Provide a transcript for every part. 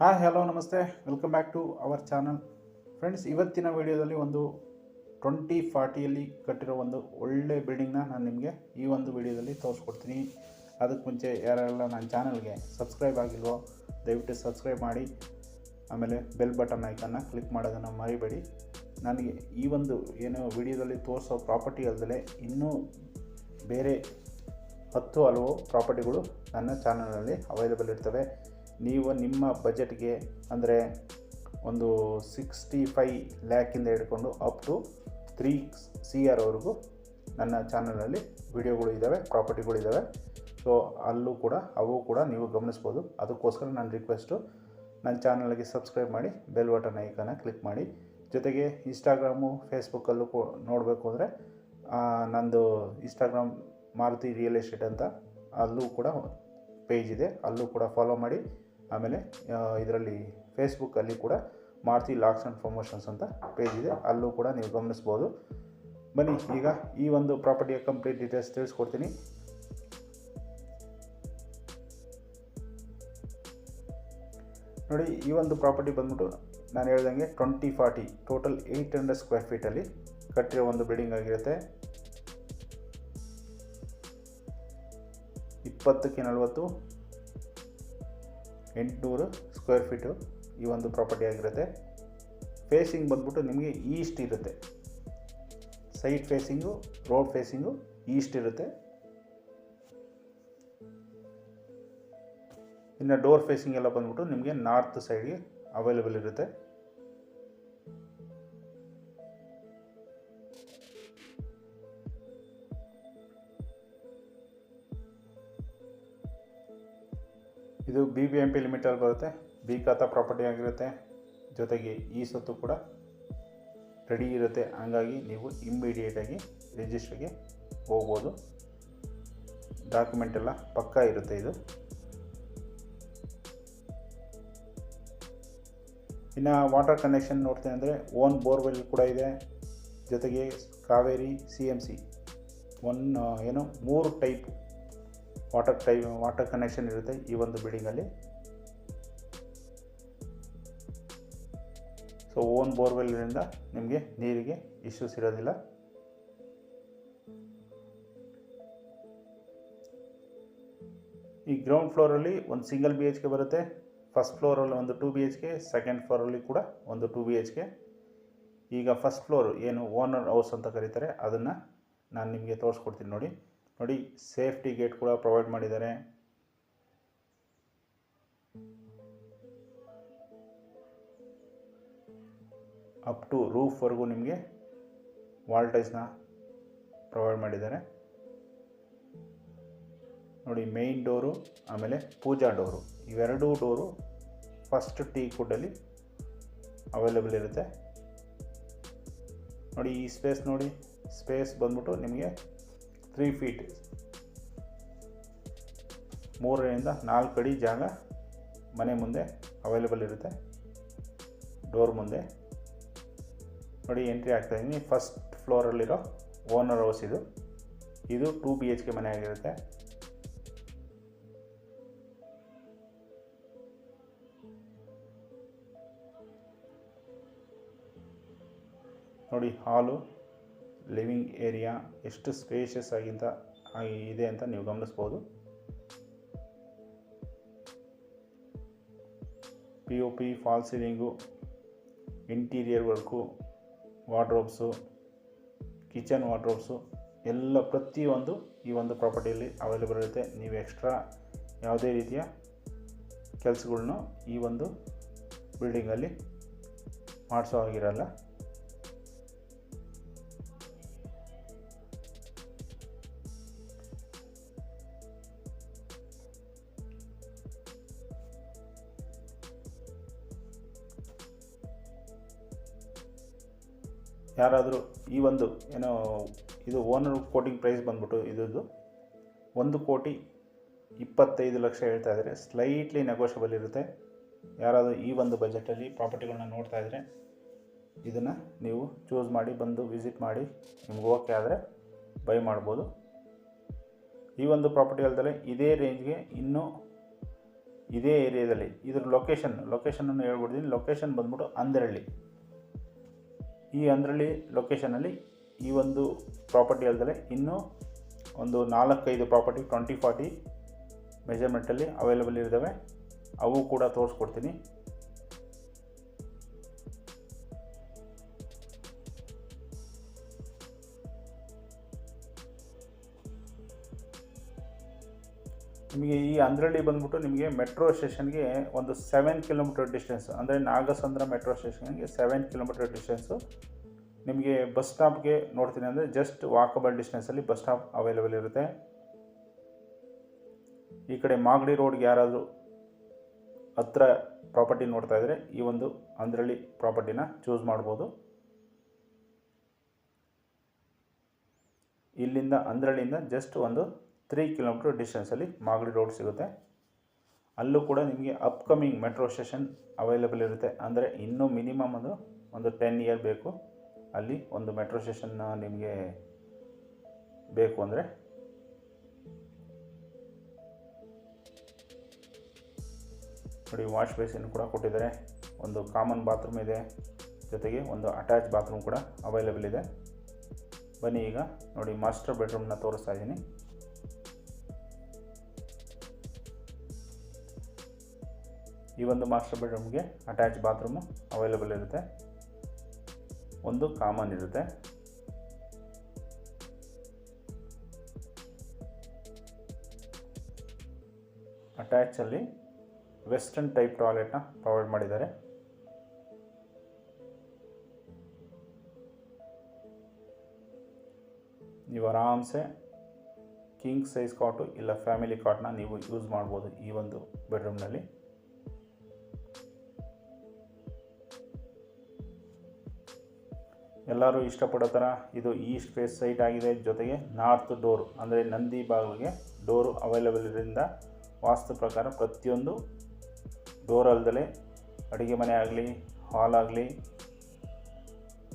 Hi hello ನಮಸ್ತೆ. Welcome back to our channel friends ಇವತ್ತಿನ ವಿಡಿಯೋದಲ್ಲಿ ಒಂದು ಟ್ವೆಂಟಿ ಫಾರ್ಟಿಯಲ್ಲಿ ಕಟ್ಟಿರೋ ಒಂದು ಒಳ್ಳೆ ಬಿಲ್ಡಿಂಗ್ನ ನಾನು ನಿಮಗೆ ಈ ಒಂದು ವಿಡಿಯೋದಲ್ಲಿ ತೋರಿಸ್ಕೊಡ್ತೀನಿ. ಅದಕ್ಕೆ ಮುಂಚೆ ಯಾರೆಲ್ಲ ನನ್ನ ಚಾನಲ್ಗೆ ಸಬ್ಸ್ಕ್ರೈಬ್ ಆಗಿಲ್ವೋ, ದಯವಿಟ್ಟು ಸಬ್ಸ್ಕ್ರೈಬ್ ಮಾಡಿ. ಆಮೇಲೆ ಬೆಲ್ ಬಟನ್ ಐಕನ್ನ ಕ್ಲಿಕ್ ಮಾಡೋದನ್ನು ಮರಿಬೇಡಿ. ನನಗೆ ಈ ಒಂದು ಏನು ವಿಡಿಯೋದಲ್ಲಿ ತೋರಿಸೋ ಪ್ರಾಪರ್ಟಿ ಅಲ್ಲದೆ ಇನ್ನೂ ಬೇರೆ ಹತ್ತು ಹಲವು ಪ್ರಾಪರ್ಟಿಗಳು ನನ್ನ ಚಾನಲಲ್ಲಿ ಅವೈಲೇಬಲ್ ಇರ್ತವೆ. ನೀವು ನಿಮ್ಮ ಬಜೆಟ್ಗೆ ಅಂದರೆ ಒಂದು ಸಿಕ್ಸ್ಟಿ ಫೈ ಲ್ಯಾಕಿಂದ ಹಿಡ್ಕೊಂಡು ಅಪ್ ಟು ತ್ರೀ ಸಿ ಆರ್ವರೆಗೂ ನನ್ನ ಚಾನಲಲ್ಲಿ ವಿಡಿಯೋಗಳು ಇದ್ದಾವೆ ಪ್ರಾಪರ್ಟಿಗಳು ಇದ್ದಾವೆ ಸೊ ಅಲ್ಲೂ ಕೂಡ, ಅವು ಕೂಡ ನೀವು ಗಮನಿಸ್ಬೋದು. ಅದಕ್ಕೋಸ್ಕರ ನನ್ನ ರಿಕ್ವೆಸ್ಟು ನನ್ನ ಚಾನಲ್ಗೆ ಸಬ್ಸ್ಕ್ರೈಬ್ ಮಾಡಿ ಬೆಲ್ ಬಟನ್ ಐಕನ್ನ ಕ್ಲಿಕ್ ಮಾಡಿ. ಜೊತೆಗೆ ಇನ್ಸ್ಟಾಗ್ರಾಮು ಫೇಸ್ಬುಕ್ಕಲ್ಲೂ ಕೂ ನೋಡಬೇಕು ಅಂದರೆ ನಂದು ಇನ್ಸ್ಟಾಗ್ರಾಮ್ ಮಾರುತಿ ರಿಯಲ್ ಎಸ್ಟೇಟ್ ಅಂತ ಅಲ್ಲೂ ಕೂಡ ಪೇಜ್ ಇದೆ. ಅಲ್ಲೂ ಕೂಡ ಫಾಲೋ ಮಾಡಿ. ಆಮೇಲೆ ಇದರಲ್ಲಿ ಫೇಸ್ಬುಕ್ಕಲ್ಲಿ ಕೂಡ ಮಾರುತಿ ಲಾಕ್ಸ್ ಆ್ಯಂಡ್ ಪ್ರಮೋಷನ್ಸ್ ಅಂತ ಪೇಜ್ ಇದೆ. ಅಲ್ಲೂ ಕೂಡ ನೀವು ಗಮನಿಸ್ಬೋದು. ಬನ್ನಿ, ಈಗ ಈ ಒಂದು ಪ್ರಾಪರ್ಟಿಯ ಕಂಪ್ಲೀಟ್ ಡೀಟೇಲ್ಸ್ ತಿಳಿಸ್ಕೊಡ್ತೀನಿ. ನೋಡಿ, ಈ ಒಂದು ಪ್ರಾಪರ್ಟಿ ಬಂದ್ಬಿಟ್ಟು ನಾನು ಹೇಳ್ದಂಗೆ twenty forty total eight hundred square ಫೀಟಲ್ಲಿ ಕಟ್ಟಿರೋ ಒಂದು ಬಿಲ್ಡಿಂಗ್ ಆಗಿರುತ್ತೆ. ಇಪ್ಪತ್ತಕ್ಕೆ ನಲವತ್ತು. ಎಂಟುನೂರು ಸ್ಕ್ವೇರ್ ಫೀಟು ಈ ಒಂದು ಪ್ರಾಪರ್ಟಿ ಆಗಿರುತ್ತೆ. ಫೇಸಿಂಗ್ ಬಂದ್ಬಿಟ್ಟು ನಿಮಗೆ ಈಸ್ಟ್ ಇರುತ್ತೆ. Side facing road facing east ಇರುತ್ತೆ. ಇನ್ನು ಡೋರ್ ಫೇಸಿಂಗ್ ಎಲ್ಲ ಬಂದ್ಬಿಟ್ಟು ನಿಮಗೆ ನಾರ್ತ್ ಸೈಡ್ಗೆ ಅವೈಲೇಬಲ್ ಇರುತ್ತೆ. ಇದು ಬಿ ಬಿ ಎಂ ಪಿ ಲಿಮಿಟಲ್ಲಿ ಬರುತ್ತೆ. ಬಿ ಖಾತಾ ಪ್ರಾಪರ್ಟಿ ಆಗಿರುತ್ತೆ. ಜೊತೆಗೆ ಈ ಸೊತ್ತು ಕೂಡ ರೆಡಿ ಇರುತ್ತೆ. ಹಂಗಾಗಿ ನೀವು ಇಮ್ಮಿಡಿಯೇಟಾಗಿ ರಿಜಿಸ್ಟ್ರಿಗೆ ಹೋಗ್ಬೋದು. ಡಾಕ್ಯುಮೆಂಟ್ ಎಲ್ಲ ಪಕ್ಕಾ ಇರುತ್ತೆ ಇದು. ಇನ್ನು ವಾಟರ್ ಕನೆಕ್ಷನ್ ನೋಡ್ತೀನಿ ಅಂದರೆ ಓನ್ ಬೋರ್ವೆಲ್ ಕೂಡ ಇದೆ. ಜೊತೆಗೆ Kaveri C M C one ಏನು, ಮೂರು ಟೈಪ್ ವಾಟರ್ ಟೈ ವಾಟರ್ ಕನೆಕ್ಷನ್ ಇರುತ್ತೆ ಈ ಒಂದು ಬಿಲ್ಡಿಂಗಲ್ಲಿ ಸೊ ಓನ್ ಬೋರ್ವೆಲ್ನಿಂದ ನಿಮಗೆ ನೀರಿಗೆ ಇಶ್ಯೂಸ್ ಇರೋದಿಲ್ಲ. ಈ ಗ್ರೌಂಡ್ ಫ್ಲೋರಲ್ಲಿ ಒಂದು ಸಿಂಗಲ್ ಬಿ ಎಚ್ ಕೆ ಬರುತ್ತೆ. ಫಸ್ಟ್ ಫ್ಲೋರಲ್ಲಿ ಒಂದು two B H K second ಫ್ಲೋರಲ್ಲಿ ಕೂಡ ಒಂದು ಟೂ ಬಿ ಎಚ್ ಕೆ ಈಗ ಫಸ್ಟ್ ಫ್ಲೋರ್ ಏನು ಓನರ್ ಹೌಸ್ ಅಂತ ಕರೀತಾರೆ, ಅದನ್ನು ನಾನು ನಿಮಗೆ ತೋರಿಸ್ಕೊಡ್ತೀನಿ ನೋಡಿ. ನೋಡಿ, ಸೇಫ್ಟಿ ಗೇಟ್ ಕೂಡ ಪ್ರೊವೈಡ್ ಮಾಡಿದ್ದಾರೆ. ಅಪ್ ಟು ರೂಫ್ವರೆಗೂ ನಿಮಗೆ ವಾಲ್ಟೇಜ್ನ ಪ್ರೊವೈಡ್ ಮಾಡಿದ್ದಾರೆ. ನೋಡಿ, ಮೇಯ್ನ್ ಡೋರು, ಆಮೇಲೆ ಪೂಜಾ ಡೋರು, ಇವೆರಡೂ ಡೋರು ಫಸ್ಟ್ ಟೀ ಕುಡ್ಡಲ್ಲಿ ಅವೈಲೇಬಲ್ ಇರುತ್ತೆ. ನೋಡಿ, ಈ ಸ್ಪೇಸ್ ನೋಡಿ, ಸ್ಪೇಸ್ ಬಂದ್ಬಿಟ್ಟು ನಿಮಗೆ ತ್ರೀ ಫೀಟ್ ಮೂರರಿಂದ ನಾಲ್ಕು ಅಡಿ ಜಾಗ ಮನೆ ಮುಂದೆ ಅವೈಲೇಬಲ್ ಇರುತ್ತೆ. ಡೋರ್ ಮುಂದೆ. ನೋಡಿ ಎಂಟ್ರಿ ಆಗ್ತಾ ಇದ್ದೀನಿ ಫಸ್ಟ್ ಫ್ಲೋರಲ್ಲಿರೋ ಓನರ್ ಹೌಸ್ ಇದು. ಇದು ಟೂ ಬಿ ಎಚ್ ಕೆ ಮನೆ ಆಗಿರುತ್ತೆ. ನೋಡಿ ಹಾಲು ಲಿವಿಂಗ್ ಏರಿಯಾ ಎಷ್ಟು ಸ್ಪೇಷಿಯಸ್ ಆಗಿಂತ, ಆಗಿ ಇದೆ ಅಂತ ನೀವು ಗಮನಿಸ್ಬೋದು. P O P false ceiling interior work wardrobes kitchen wardrobes ಎಲ್ಲ ಪ್ರತಿಯೊಂದು ಈ ಒಂದು ಪ್ರಾಪರ್ಟಿಯಲ್ಲಿ ಅವೈಲೇಬಲ್ ಇರುತ್ತೆ. ನೀವು ಎಕ್ಸ್ಟ್ರಾ ಯಾವುದೇ ರೀತಿಯ ಕೆಲಸಗಳ್ನು ಈ ಒಂದು ಬಿಲ್ಡಿಂಗಲ್ಲಿ ಮಾಡಿಸೋ ಆಗಿರಲ್ಲ ಯಾರಾದರೂ ಈ ಒಂದು ಏನೋ ಇದು ಓನರ್ ಕೋಟಿಂಗ್ ಪ್ರೈಸ್ ಬಂದ್ಬಿಟ್ಟು ಇದ್ದು ಒಂದು ಕೋಟಿ ಇಪ್ಪತ್ತೈದು ಲಕ್ಷ ಹೇಳ್ತಾ ಇದ್ದಾರೆ ಸ್ಲೈಟ್ಲಿ ನೆಗೋಷಿಯಬಲ್ ಇರುತ್ತೆ. ಯಾರಾದರೂ ಈ ಒಂದು ಬಜೆಟಲ್ಲಿ ಪ್ರಾಪರ್ಟಿಗಳನ್ನ ನೋಡ್ತಾ ಇದ್ದರೆ ಇದನ್ನು ನೀವು ಚೂಸ್ ಮಾಡಿ, ಬಂದು ವಿಸಿಟ್ ಮಾಡಿ, ನಿಮ್ಗೆ ಓಕೆ ಆದರೆ ಬೈ ಮಾಡ್ಬೋದು. ಈ ಒಂದು ಪ್ರಾಪರ್ಟಿ ಅಲ್ಲದೆ ಇದೇ ರೇಂಜ್ಗೆ ಇನ್ನೂ ಇದೇ ಏರಿಯಾದಲ್ಲಿ ಇದ್ರ ಲೊಕೇಶನ್ ಲೊಕೇಶನನ್ನು ಹೇಳ್ಬಿಡ್ತೀನಿ. ಲೊಕೇಶನ್ ಬಂದ್ಬಿಟ್ಟು ಅಂದ್ರಳ್ಳಿ. ಈ ಅಂದ್ರಳ್ಳಿ ಲೊಕೇಶನಲ್ಲಿ ಈ ಒಂದು ಪ್ರಾಪರ್ಟಿ ಅಲ್ಲದೆ ಇನ್ನೂ ಒಂದು ನಾಲ್ಕೈದು ಪ್ರಾಪರ್ಟಿ ಟ್ವೆಂಟಿ ಫಾರ್ಟಿ ಮೆಜರ್ಮೆಂಟಲ್ಲಿ ಅವೈಲೇಬಲ್ ಇರ್ತವೆ. ಅವು ಕೂಡ ತೋರಿಸ್ಕೊಡ್ತೀನಿ. ನಿಮಗೆ ಈ ಅಂದ್ರಳ್ಳಿ ಬಂದ್ಬಿಟ್ಟು ನಿಮಗೆ ಮೆಟ್ರೋ ಸ್ಟೇಷನ್ಗೆ ಒಂದು ಸೆವೆನ್ ಕಿಲೋಮೀಟರ್ ಡಿಸ್ಟೆನ್ಸ್ ಅಂದರೆ ನಾಗಸಂದ್ರ ಮೆಟ್ರೋ ಸ್ಟೇಷನ್ಗೆ ಸೆವೆನ್ ಕಿಲೋಮೀಟರ್ ಡಿಸ್ಟೆನ್ಸು ನಿಮಗೆ ಬಸ್ ಸ್ಟಾಪ್ಗೆ ನೋಡ್ತೀನಿ ಅಂದರೆ ಜಸ್ಟ್ ವಾಕಬಲ್ ಡಿಸ್ಟೆನ್ಸಲ್ಲಿ ಬಸ್ ಸ್ಟಾಪ್ ಅವೈಲೇಬಲ್ ಇರುತ್ತೆ. ಈ ಕಡೆ ಮಾಗಡಿ ರೋಡ್ಗೆ ಯಾರಾದರೂ ಹತ್ರ ಪ್ರಾಪರ್ಟಿ ನೋಡ್ತಾ ಇದ್ದರೆ ಈ ಒಂದು ಅಂದ್ರಳ್ಳಿ ಪ್ರಾಪರ್ಟಿನ ಚೂಸ್ ಮಾಡ್ಬೋದು. ಇಲ್ಲಿಂದ ಅಂದ್ರಳ್ಳಿಯಿಂದ ಜಸ್ಟ್ ಒಂದು ತ್ರೀ ಕಿಲೋಮೀಟ್ರ್ ಡಿಸ್ಟೆನ್ಸಲ್ಲಿ ಮಾಗಡಿ ರೋಡ್ ಸಿಗುತ್ತೆ. ಅಲ್ಲೂ ಕೂಡ ನಿಮಗೆ ಅಪ್ಕಮಿಂಗ್ ಮೆಟ್ರೋ ಸ್ಟೇಷನ್ ಅವೈಲೇಬಲ್ ಇರುತ್ತೆ. ಅಂದರೆ ಇನ್ನೂ ಮಿನಿಮಮ್ ಅದು ಒಂದು ಟೆನ್ ಇಯರ್ ಬೇಕು. ಅಲ್ಲಿ ಒಂದು ಮೆಟ್ರೋ ಸ್ಟೇಷನ್ ನಿಮಗೆ ಬೇಕು ಅಂದರೆ. ನೋಡಿ ವಾಶ್ ಬೇಸಿನ್ ಕೂಡ ಕೊಟ್ಟಿದ್ದಾರೆ. ಒಂದು ಕಾಮನ್ ಬಾತ್ರೂಮ್ ಇದೆ. ಜೊತೆಗೆ ಒಂದು ಅಟ್ಯಾಚ್ ಬಾತ್ರೂಮ್ ಕೂಡ ಅವೈಲೇಬಲ್ ಇದೆ. ಬನ್ನಿ ಈಗ ನೋಡಿ ಮಾಸ್ಟರ್ ಬೆಡ್ರೂಮ್ನ ತೋರಿಸ್ತಾ ಇದ್ದೀನಿ. ಈ ಒಂದು ಮಾಸ್ಟರ್ ಬೆಡ್ರೂಮ್ಗೆ ಅಟ್ಯಾಚ್ ಬಾತ್ರೂಮು ಅವೈಲೇಬಲ್ ಇರುತ್ತೆ. ಒಂದು ಕಾಮನ್ ಇರುತ್ತೆ. ಅಟ್ಯಾಚಲ್ಲಿ ವೆಸ್ಟರ್ನ್ ಟೈಪ್ ಟಾಯ್ಲೆಟ್ನ ಪ್ರೊವೈಡ್ ಮಾಡಿದ್ದಾರೆ. ನೀವು ಆರಾಮ್ಸೆ ಕಿಂಗ್ ಸೈಜ್ ಕಾಟು ಇಲ್ಲ ಫ್ಯಾಮಿಲಿ ಕಾಟ್ನ ನೀವು ಯೂಸ್ ಮಾಡ್ಬೋದು ಈ ಒಂದು ಬೆಡ್ರೂಮ್ನಲ್ಲಿ ಎಲ್ಲರೂ ಇಷ್ಟಪಡೋ ಥರ ಇದು ಈಸ್ಟ್ ಫೇಸ್ ಸೈಟ್ ಆಗಿದೆ. ಜೊತೆಗೆ ನಾರ್ತ್ ಡೋರು ಅಂದರೆ ನಂದಿ ಬಾಗಿಲಿಗೆ ಡೋರು ಅವೈಲೇಬಲ್ ಇರೋದ್ರಿಂದ ವಾಸ್ತು ಪ್ರಕಾರ ಪ್ರತಿಯೊಂದು ಡೋರ್ ಅಲ್ದಲೇ ಅಡುಗೆ ಮನೆ ಆಗಲಿ ಹಾಲ್ ಆಗಲಿ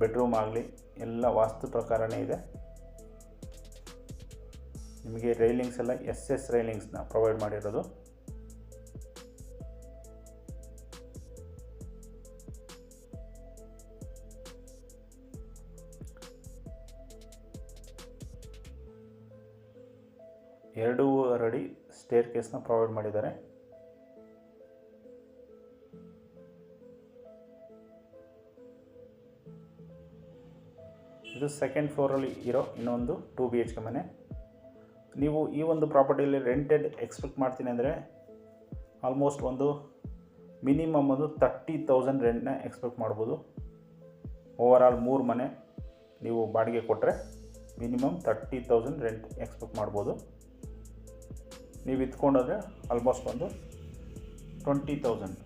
ಬೆಡ್ರೂಮ್ ಆಗಲಿ ಎಲ್ಲ ವಾಸ್ತು ಪ್ರಕಾರನೇ ಇದೆ. ನಿಮಗೆ ರೈಲಿಂಗ್ಸ್ ಎಲ್ಲ ಎಸ್ ಎಸ್ ರೈಲಿಂಗ್ಸ್ನ ಪ್ರೊವೈಡ್ ಮಾಡಿರೋದು. ಅಡಿ ಸ್ಟೇರ್ ಕೇಸ್ನ ಪ್ರೊವೈಡ್ ಮಾಡಿದ್ದಾರೆ. ಇದು ಸೆಕೆಂಡ್ ಫ್ಲೋರಲ್ಲಿ ಇರೋ ಇನ್ನೊಂದು ಟೂ ಬಿ ಎಚ್ ಕೆ ಮನೆ. ನೀವು ಈ ಒಂದು ಪ್ರಾಪರ್ಟಿಯಲ್ಲಿ ರೆಂಟೆಡ್ ಎಕ್ಸ್ಪೆಕ್ಟ್ ಮಾಡ್ತೀನಿ ಅಂದರೆ ಆಲ್ಮೋಸ್ಟ್ ಒಂದು ಮಿನಿಮಮ್ ಒಂದು ತರ್ಟಿ ತೌಸಂಡ್ ರೆಂಟ್ನ ಎಕ್ಸ್ಪೆಕ್ಟ್ ಮಾಡ್ಬೋದು. ಓವರ್ ಆಲ್ ಮೂರು ಮನೆ ನೀವು ಬಾಡಿಗೆ ಕೊಟ್ಟರೆ minimum thirty thousand rent expect ಮಾಡ್ಬೋದು. ನೀವು ಇತ್ಕೊಂಡೋದ್ರೆ ಆಲ್ಮೋಸ್ಟ್ ಒಂದು twenty thousand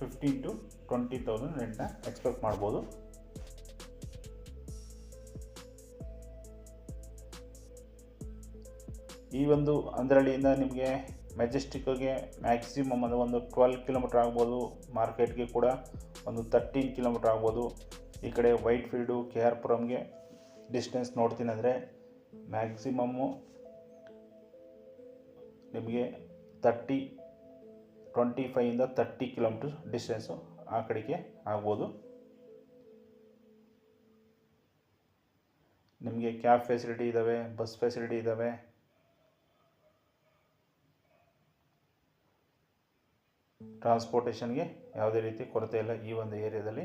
fifteen to twenty thousand ರೆಂಟ್ನ expect ಮಾಡ್ಬೋದು. ಈ ಒಂದು ಅಂದ್ರಳ್ಳಿಯಿಂದ ನಿಮಗೆ ಮೆಜೆಸ್ಟಿಕ್ಗೆ ಮ್ಯಾಕ್ಸಿಮಮ್ ಅಂದರೆ ಒಂದು ಟ್ವೆಲ್ ಕಿಲೋಮೀಟ್ರ್ ಆಗ್ಬೋದು. ಮಾರ್ಕೆಟ್ಗೆ ಕೂಡ ಒಂದು ತರ್ಟೀನ್ ಕಿಲೋಮೀಟ್ರ್ ಆಗ್ಬೋದು. ಈ ಕಡೆ ವೈಟ್ ಫೀಲ್ಡು ಕೆ ಆರ್ ಪುರಮ್ಗೆ ಡಿಸ್ಟೆನ್ಸ್ ನೋಡ್ತೀನಿ ಅಂದರೆ ಮ್ಯಾಕ್ಸಿಮಮ್ಮು ನಿಮಗೆ ತರ್ಟಿ ಟ್ವೆಂಟಿ ಫೈವಿಂದ ತರ್ಟಿ ಕಿಲೋಮೀಟರ್ ಡಿಸ್ಟೆನ್ಸು ಆ ಕಡೆಗೆ ಆಗ್ಬೋದು. ನಿಮಗೆ ಕ್ಯಾಬ್ ಫೆಸಿಲಿಟಿ ಇದ್ದಾವೆ ಬಸ್ ಫೆಸಿಲಿಟಿ ಇದ್ದಾವೆ ಟ್ರಾನ್ಸ್ಪೋರ್ಟೇಷನ್ಗೆ ಯಾವುದೇ ರೀತಿ ಕೊರತೆ ಇಲ್ಲ ಈ ಒಂದು ಏರಿಯಾದಲ್ಲಿ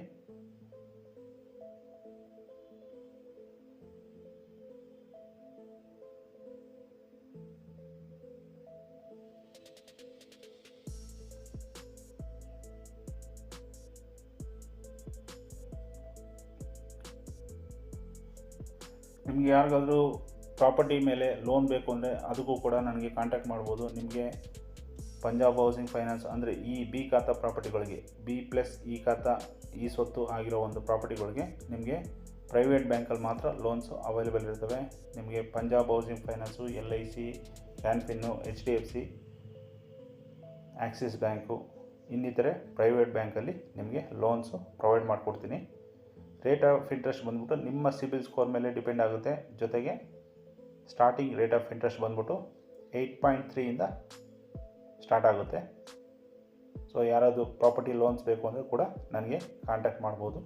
ನಿಮಗೆ ಯಾರಿಗಾದರೂ ಪ್ರಾಪರ್ಟಿ ಮೇಲೆ ಲೋನ್ ಬೇಕು ಅಂದರೆ ಅದಕ್ಕೂ ಕೂಡ ನನಗೆ ಕಾಂಟ್ಯಾಕ್ಟ್ ಮಾಡ್ಬೋದು. ನಿಮಗೆ ಪಂಜಾಬ್ ಹೌಸಿಂಗ್ ಫೈನಾನ್ಸ್ ಅಂದರೆ ಈ ಬಿ ಖಾತಾ ಪ್ರಾಪರ್ಟಿಗಳಿಗೆ ಬಿ ಪ್ಲಸ್ ಇ ಖಾತಾ ಈ ಸ್ವತ್ತು ಆಗಿರೋ ಒಂದು ಪ್ರಾಪರ್ಟಿಗಳಿಗೆ ನಿಮಗೆ ಪ್ರೈವೇಟ್ ಬ್ಯಾಂಕಲ್ಲಿ ಮಾತ್ರ ಲೋನ್ಸು ಅವೈಲೇಬಲ್ ಇರ್ತವೆ. ನಿಮಗೆ Punjab housing finance L I C Canfin H D F C Axis bank ಇನ್ನಿತರೆ ಪ್ರೈವೇಟ್ ಬ್ಯಾಂಕಲ್ಲಿ ನಿಮಗೆ ಲೋನ್ಸು ಪ್ರೊವೈಡ್ ಮಾಡಿಕೊಡ್ತೀನಿ. ರೇಟ್ ಆಫ್ ಇಂಟ್ರೆಸ್ಟ್ ಬಂದ್ಬಿಟ್ಟು ನಿಮ್ಮ ಸಿಬಿಲ್ ಸ್ಕೋರ್ ಮೇಲೆ ಡಿಪೆಂಡ್ ಆಗುತ್ತೆ. ಜೊತೆಗೆ ಸ್ಟಾರ್ಟಿಂಗ್ ರೇಟ್ ಆಫ್ ಇಂಟ್ರೆಸ್ಟ್ ಬಂದ್ಬಿಟ್ಟು ಏಯ್ಟ್ ಪಾಯಿಂಟ್ ತ್ರೀಯಿಂದ ಸ್ಟಾರ್ಟ್ ಆಗುತ್ತೆ. ಸೊ ಯಾರಾದರೂ ಪ್ರಾಪರ್ಟಿ ಲೋನ್ಸ್ ಬೇಕು ಅಂದರೆ ಕೂಡ ನನಗೆ ಕಾಂಟ್ಯಾಕ್ಟ್ ಮಾಡ್ಬೋದು.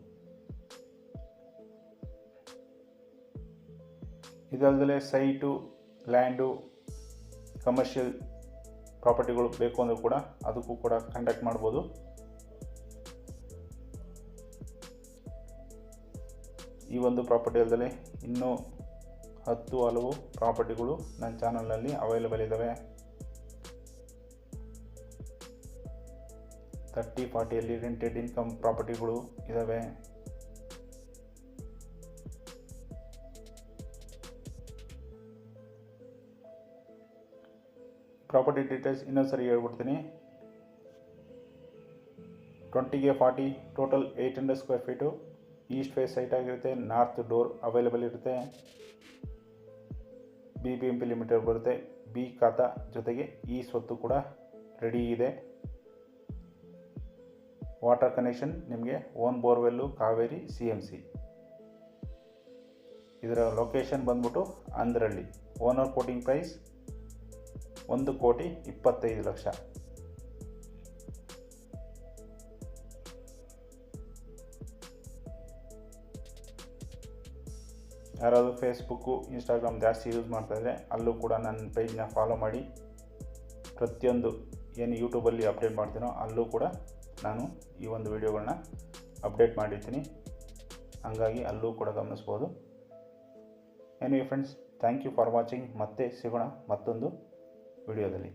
ಇದಲ್ಲದೆ ಸೈಟು ಲ್ಯಾಂಡು ಕಮರ್ಷಿಯಲ್ ಪ್ರಾಪರ್ಟಿಗಳು ಬೇಕು ಅಂದರೂ ಕೂಡ ಅದಕ್ಕೂ ಕೂಡ ಕಾಂಟ್ಯಾಕ್ಟ್ ಮಾಡ್ಬೋದು. ಈ ಒಂದು ಪ್ರಾಪರ್ಟಿ ಅಲ್ಲದೆ ಇನ್ನೂ ಹತ್ತು ಹಲವು ಪ್ರಾಪರ್ಟಿಗಳು ನನ್ನ ಚಾನಲ್ನಲ್ಲಿ ಅವೈಲೇಬಲ್ ಇದ್ದಾವೆ ತರ್ಟಿ ಫಾರ್ಟಿಯಲ್ಲಿ ರೆಂಟೆಡ್ ಇನ್ಕಮ್ ಪ್ರಾಪರ್ಟಿಗಳು ಇದ್ದಾವೆ ಪ್ರಾಪರ್ಟಿ ಡೀಟೇಲ್ಸ್ ಇನ್ನೊಂದು ಸರಿ ಹೇಳ್ಬಿಡ್ತೀನಿ. ಟ್ವೆಂಟಿಗೆ forty total eight hundred square feet east face site ಆಗಿರುತ್ತೆ ನಾರ್ತ್ ಡೋರ್ ಅವೈಲೇಬಲ್ ಇರುತ್ತೆ. B B M P limited ಬರುತ್ತೆ. ಬಿ ಖಾತಾ ಜೊತೆಗೆ ಈ ಸ್ವತ್ತು ಕೂಡ ರೆಡಿ ಇದೆ. ವಾಟರ್ ಕನೆಕ್ಷನ್ ನಿಮಗೆ own borewell Kaveri C M C ಇದರ ಲೊಕೇಶನ್ ಬಂದ್ಬಿಟ್ಟು ಅಂದ್ರಳ್ಳಿ ಓನರ್ ಕೋಟಿಂಗ್ ಪ್ರೈಸ್ ಒಂದು ಕೋಟಿ ಇಪ್ಪತ್ತೈದು ಲಕ್ಷ. ಯಾರಾದರೂ ಫೇಸ್ಬುಕ್ಕು ಇನ್ಸ್ಟಾಗ್ರಾಮ್ ಜಾಸ್ತಿ ಯೂಸ್ ಮಾಡ್ತಾಯಿದ್ರೆ ಅಲ್ಲೂ ಕೂಡ ನನ್ನ ಪೇಜ್ನ ಫಾಲೋ ಮಾಡಿ. ಪ್ರತಿಯೊಂದು ಏನು ಯೂಟ್ಯೂಬಲ್ಲಿ ಅಪ್ಡೇಟ್ ಮಾಡ್ತೀನೋ ಅಲ್ಲೂ ಕೂಡ ನಾನು ಈ ಒಂದು ವಿಡಿಯೋಗಳನ್ನ ಅಪ್ಡೇಟ್ ಮಾಡಿರ್ತೀನಿ. ಹಾಗಾಗಿ ಅಲ್ಲೂ ಕೂಡ ಗಮನಿಸ್ಬೋದು. Anyway friends thank you for watching ಮತ್ತೆ ಸಿಗೋಣ ಮತ್ತೊಂದು ವಿಡಿಯೋದಲ್ಲಿ